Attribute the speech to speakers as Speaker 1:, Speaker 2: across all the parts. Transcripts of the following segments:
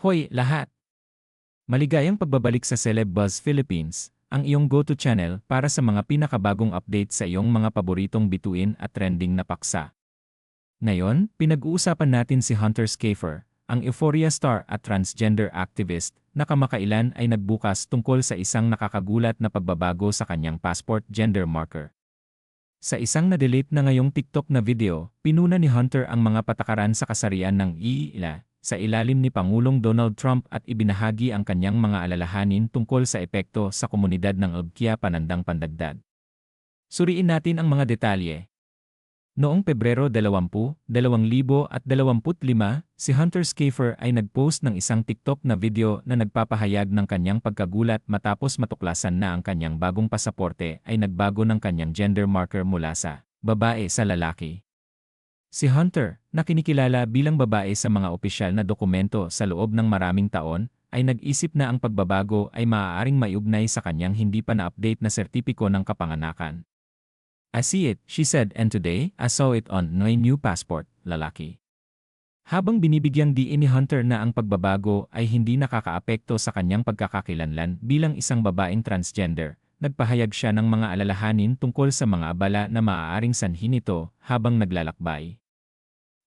Speaker 1: Hoy, lahat! Maligayang pagbabalik sa Celeb Buzz Philippines, ang iyong go-to channel para sa mga pinakabagong update sa iyong mga paboritong bituin at trending na paksa. Ngayon, pinag-uusapan natin si Hunter Schafer, ang Euphoria star at transgender activist na kamakailan ay nagbukas tungkol sa isang nakakagulat na pagbabago sa kanyang passport gender marker. Sa isang na-delete na ngayong TikTok na video, pinuna ni Hunter ang mga patakaran sa kasarian ng iila sa ilalim ni Pangulong Donald Trump at ibinahagi ang kanyang mga alalahanin tungkol sa epekto sa komunidad ng Ubkia Panandang Pandagdag. Suriin natin ang mga detalye. Noong Pebrero 20, 2025, si Hunter Schafer ay nagpost ng isang TikTok na video na nagpapahayag ng kanyang pagkagulat matapos matuklasan na ang kanyang bagong pasaporte ay nagbago ng kanyang gender marker mula sa babae sa lalaki. Si Hunter, na kinikilala bilang babae sa mga opisyal na dokumento sa loob ng maraming taon, ay nag-isip na ang pagbabago ay maaaring maiugnay sa kanyang hindi pa na-update na sertipiko ng kapanganakan. I see it, she said and today, I saw it on my new passport, lalaki. Habang binibigyang diin ni Hunter na ang pagbabago ay hindi nakakaapekto sa kanyang pagkakakilanlan bilang isang babaeng transgender, nagpahayag siya ng mga alalahanin tungkol sa mga abala na maaaring sanhi nito habang naglalakbay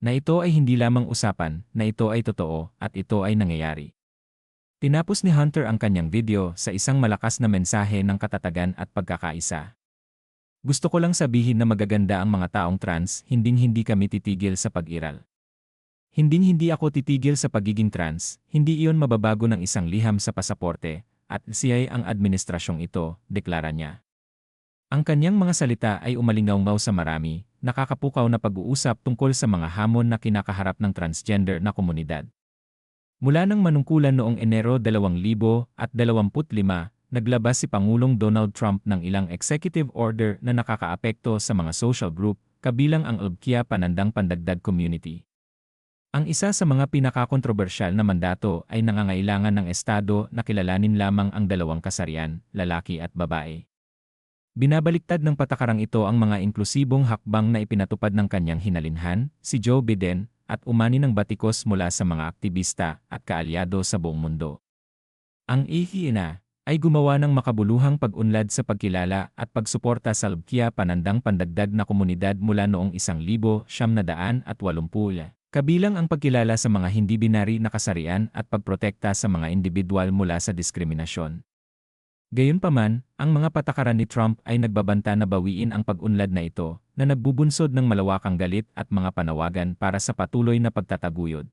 Speaker 1: na ito ay hindi lamang usapan, na ito ay totoo, at ito ay nangyayari. Tinapos ni Hunter ang kanyang video sa isang malakas na mensahe ng katatagan at pagkakaisa. Gusto ko lang sabihin na magaganda ang mga taong trans, hinding-hindi kami titigil sa pag-iral. Hinding-hindi ako titigil sa pagiging trans, hindi iyon mababago ng isang liham sa pasaporte, at siya'y ang administrasyong ito, deklara niya. Ang kanyang mga salita ay umalingaw sa marami, nakakapukaw na pag-uusap tungkol sa mga hamon na kinakaharap ng transgender na komunidad. Mula nang manungkulan noong Enero 2025, naglabas si Pangulong Donald Trump ng ilang executive order na nakakaapekto sa mga social group, kabilang ang LGBTQ Panandang Pandagdag Community. Ang isa sa mga pinakakontrobersyal na mandato ay nangangailangan ng Estado na kilalanin lamang ang dalawang kasarian, lalaki at babae. Binabaliktad ng patakarang ito ang mga inklusibong hakbang na ipinatupad ng kanyang hinalinhan, si Joe Biden, at umani ng batikos mula sa mga aktivista at kaalyado sa buong mundo. Ang IHINA ay gumawa ng makabuluhang pag-unlad sa pagkilala at pagsuporta sa Lubkia panandang pandagdag na komunidad mula noong 1,780 kabilang ang pagkilala sa mga hindi-binary na kasarian at pagprotekta sa mga individual mula sa diskriminasyon. Gayunpaman, ang mga patakaran ni Trump ay nagbabanta na bawiin ang pag-unlad na ito, na nagbubunsod ng malawakang galit at mga panawagan para sa patuloy na pagtataguyod.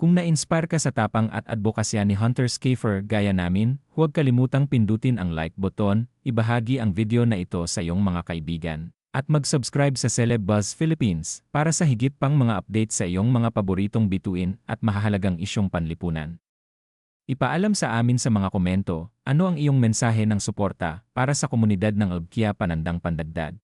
Speaker 1: Kung na-inspire ka sa tapang at advokasya ni Hunter Schafer gaya namin, huwag kalimutang pindutin ang like button, ibahagi ang video na ito sa iyong mga kaibigan, at mag-subscribe sa Celeb Buzz Philippines para sa higit pang mga update sa iyong mga paboritong bituin at mahahalagang isyong panlipunan. Ipaalam sa amin sa mga komento, ano ang iyong mensahe ng suporta para sa komunidad ng Ubkia Panandang Pandagdad.